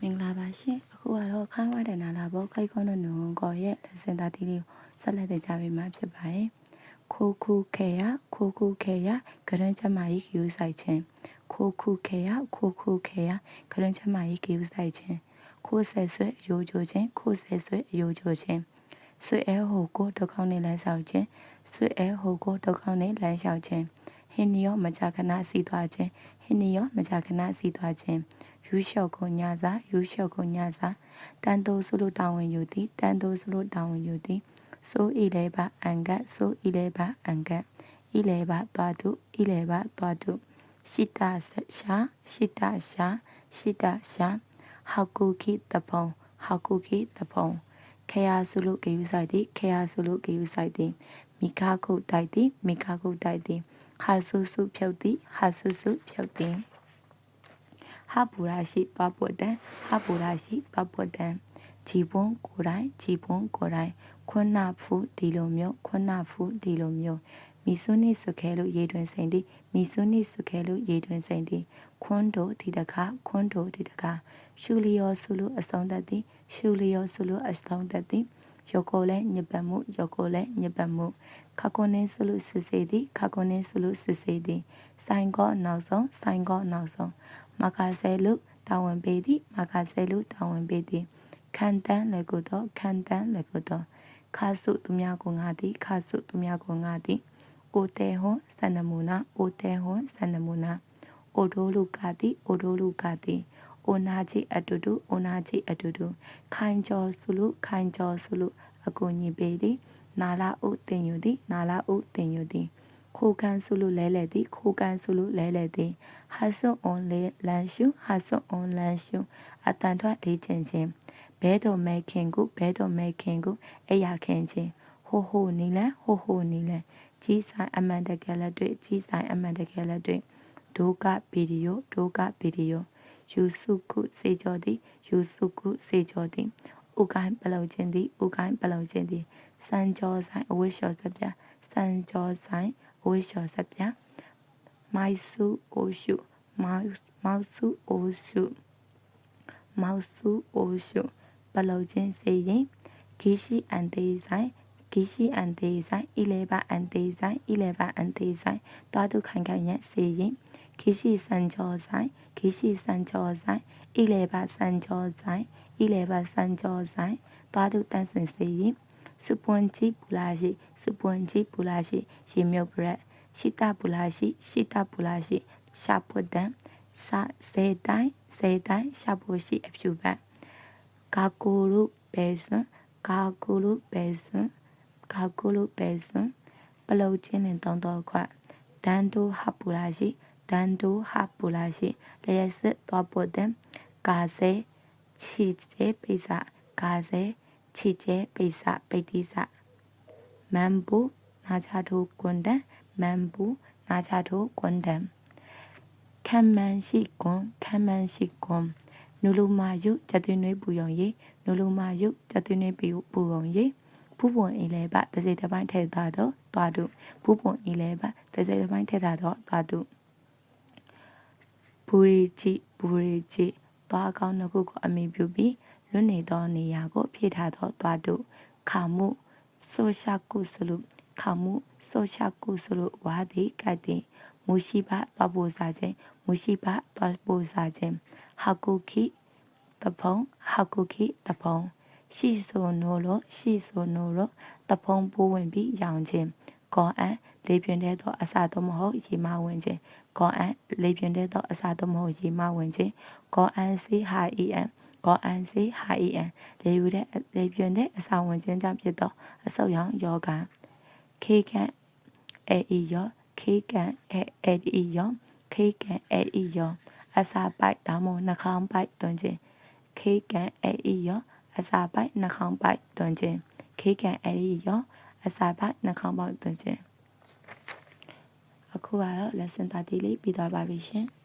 မင်္ဂလာပါရှင်အခုကတော့ခိုင်းဝတဲ့နာလာဘောခိုက်ခွန်းတို့နုံကောရဲ့လက်စင်သားတီးလေးကိုဆက်လက်တင်ကြပေးမှာဖြစ်ပါတယ်ခိုးခုခဲရခိုးခုခဲရကရင်ချမကြီးကယူဆိုင်ခြင်းခိုးခုခဲရခိုးခုခဲရကရင်ချမကြီးကယူဆိုင်ခြင်းခိုးဆဲဆွဲအယိုးချိုခြင်းခိုးဆဲဆွဲအယိုးချိုခြင်းဆွဲအဲဟိုကိုတောက်ကောင်းနေလမ်းဆောင်ခြင်းဆွဲအဲဟိုကိုတောက်ကောင်းနေလမ်းဆောင်ခြင်းဟင်းနီယောမကြာခဏစီးသွားခြင်းဟင်းနီယောမကြာခဏစီးသွားခြင်း ယူလျှော့ကိုညစာယူလျှော့ကိုညစာတန်တိုးစုလို့တာဝန်ယူသည်တန်တိုးစုလို့တာဝန်ယူသည်ဆိုဤလေပါအန်ကတ်ဆိုဤလေပါအန်ကတ်ဤလေပါသွားတုဤလေပါသွားတုရှိတာရှာရှိတာရှာရှိတာရှာဟောက်ကူခိတပုံဟောက်ကူခိတပုံခေယာစုလို့ကေယူဆိုင်သည်ခေယာစုလို့ကေယူဆိုင်သည်မိခါခုတ်တိုက်သည်မိခါခုတ်တိုက်သည်ဟာဆုစုဖြုတ်သည်ဟာဆုစုဖြုတ်သည် ဟပူရာရှိသွားပွတ်တန်ဟပူရာရှိသွားပွတ်တန်ဂျီပွန်ကိုယ်တိုင်ဂျီပွန်ကိုယ်တိုင်ခွန်းနာဖူဒီလိုမျိုးခွန်းနာဖူဒီလိုမျိုးမီဆွနိဆွခဲလို့ရေတွင်စိန်သည်မီဆွနိဆွခဲလို့ရေတွင်စိန်သည်ခွန်းတို့ဒီတကားခွန်းတို့ဒီတကားရှူလျောဆုလို့အဆုံးသက်သည်ရှူလျောဆုလို့အဆုံးသက်သည်ယောကိုလဲညပမှုယောကိုလဲညပမှုခါကွန်နင်းဆုလို့စစ်စေသည်ခါကွန်နင်းဆုလို့စစ်စေသည်ဆိုင်ကောနောက်ဆုံးဆိုင်ကောနောက်ဆုံး မကာဆဲလူတာဝန်ပေးသည်မကာဆဲလူတာဝန်ပေးသည်ခံတန်းလည်းကိုတော့ခံတန်းလည်းကိုတော့ခါစုသူများကိုငါသည်ခါစုသူများကိုငါသည်အိုတဲဟွန်စန္နမူနာအိုတဲဟွန်စန္နမူနာအိုဒိုလူကသည်အိုဒိုလူကသည်အိုနာကြီးအတူတူအိုနာကြီးအတူတူခိုင်ကျော်စုလူခိုင်ကျော်စုလူအကူညီပေးသည်နာလာဥတင်ယူသည်နာလာဥတင်ယူသည် ခိုကန်ဆုလူလဲလဲသည်ခိုကန်ဆုလူလဲလဲသည်ဟာဆွန်အွန်လေလန်ရှုဟာဆွန်အွန်လန်ရှုအတန်ထွက်လေးချင်းချင်းဘဲတော်မဲခင်ကိုဘဲတော်မဲခင်ကိုအရာခင်ချင်းဟိုဟိုနီလန်ဟိုဟိုနီလန်ကြီးဆိုင်အမှန်တကယ်လက်တွေ့ကြီးဆိုင်အမှန်တကယ်လက်တွေ့ဒုကဗီဒီယိုဒုကဗီဒီယိုယူစုခုစေကျော်သည်ယူစုခုစေကျော်သည်ဥကိုင်းပလုံချင်းသည်ဥကိုင်းပလုံချင်းသည်စံကျော်ဆိုင်အဝိရှော်စပြစံကျော်ဆိုင် အဝိရှော်စပြမိုက်စုအိုရှုမောက်မောက်စုအိုရှုမောက်စုအိုရှုပလုံချင်းစေရင်ဂီရှိအန်သေးဆိုင်ဂီရှိအန်သေးဆိုင်အီလေဘာအန်သေးဆိုင်အီလေဘာအန်သေးဆိုင်တာတုခိုင်ခိုင်ရဲ့စေရင်ဂီရှိစံကျော်ဆိုင်ဂီရှိစံကျော်ဆိုင်အီလေဘာစံကျော်ဆိုင်အီလေဘာစံကျော်ဆိုင်တာတုတန်းစင်စေရင် စပွန်ချီပူလာရှိစပွန်ချီပူလာရှိရေမြုပ်ပရက်ရှိတာပူလာရှိရှိတာပူလာရှိရှာပွတ်တန်စာစေတိုင်းစေတိုင်းရှာဖို့ရှိအဖြူပတ်ကာကိုရုပဲစွန်ကာကိုရုပဲစွန်ကာကိုရုပဲစွန်ပလုတ်ချင်းနဲ့တုံးတော့ခွဒန်တိုဟပူလာရှိဒန်တိုဟပူလာရှိလျက်စစ်တော့ပွတ်တန်ကာစေချီကျဲပိစာကာစေ ချီကျဲပိစာပိတိစာမန်ဘူနာချာထိုကွန်တန်မန်ဘူနာချာထိုကွန်တန်ခံမှန်ရှိကွန်ခံမှန်ရှိကွန်နုလူမာယုကျသွင်းနွေးပူယုံရေနုလူမာယုကျသွင်းနွေးပူပူယုံရေဖူးပွန်အီလဲပတစိတပိုင်းထဲသွားတော့သွားတုဖူးပွန်အီလဲပတစိတပိုင်းထဲတာတော့သွားတုဘူရီချီဘူရီချီသွားအကောင်းနှစ်ခုကိုအမိပြုပြီး လွတ်နေသောနေရာကိုဖြည့်ထားသောသွားတုခါမှုဆိုရှာကုစလုခါမှုဆိုရှာကုစလုဝါဒီကတ်တင်မူရှိပါသွားပို့စားခြင်းမူရှိပါသွားပို့စားခြင်းဟာကုခိတဖုံဟာကုခိတဖုံရှိဆိုနိုလို့ရှိဆိုနိုလို့တဖုံပိုးဝင်ပြီးရောင်ခြင်းကောအန်လေးပြင်းတဲ့သောအစာတော့မဟုတ်ရေမဝင်ခြင်းကောအန်လေးပြင်းတဲ့သောအစာတော့မဟုတ်ရေမဝင်ခြင်းကောအန်စီဟာအီအ န်ကောအန်စီဟာအီအန်လေးယူတဲ့လေးပြင်းတဲ့အစာဝင်ခြင်းကြောင့်ဖြစ်သောအဆုတ်ရောင်ယောဂခေကန်အေအီယောခေကန်အေအီယောခေကန်အေအီယောအစာပိုက်ဒါမှမဟုတ်နှာခေါင်းပိုက်တွင်ခြင်းခေကန်အေအီယောအစာပိုက်နှာခေါင်းပိုက်တွင်ခြင်းခေကန်အေအီယောအစာပိုက်နှာခေါင်းပိုက်တွင်ခြင်းအခုကတော့ lesson 30လေးပြီးသွားပါပြီရှင်။